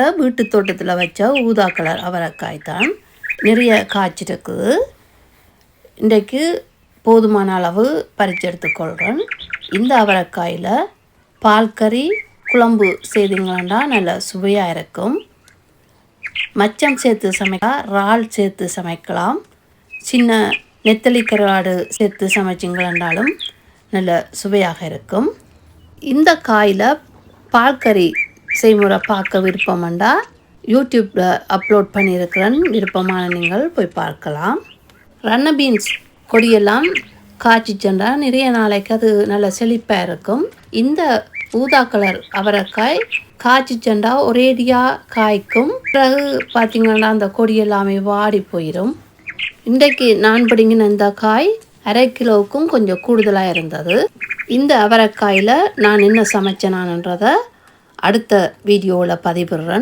எங்களோட வீட்டு தோட்டத்தில் வச்ச ஊதா கலர் அவரைக்காய் தான். நிறைய காய்ச்சிருக்குது இன்றைக்கு போதுமான அளவு பறிச்செடுத்துக்கொள்கிறேன் இந்த அவரைக்காயில் பால் கறி குழம்பு செய்தீங்கன்னா நல்ல சுவையாக இருக்கும். மச்சம் சேர்த்து சமைக்கலாம் இறால் சேர்த்து சமைக்கலாம். சின்ன நெத்தலி கருவாடு சேர்த்து சமைச்சிங்களாண்டாலும் நல்ல சுவையாக இருக்கும். இந்த காயில் பால் கறி செய்முறை பார்க்க விருப்பம்ண்டா? யூடியூப்பில் அப்லோட் பண்ணியிருக்கிறேன். விருப்பமான நீங்கள் போய் பார்க்கலாம். ரன்ன பீன்ஸ் கொடியெல்லாம் காய்ச்சி சென்றால் நிறைய நாளைக்கு அது நல்ல செழிப்பாக இருக்கும். இந்த ஊதா கலர் அவரைக்காய் காய்ச்சி சென்றா ஒரேடியாக காய்க்கும். பிறகு பார்த்திங்கன்னா அந்த கொடி எல்லாமே வாடி போயிடும் இன்றைக்கு நான் படிங்கின இந்த காய் அரை கிலோவுக்கும் கொஞ்சம் கூடுதலாக இருந்தது. இந்த அவரைக்காயில் நான் என்ன சமைச்சேனான்றதை அடுத்த வீடியோவில் பதிவிடுறேன்.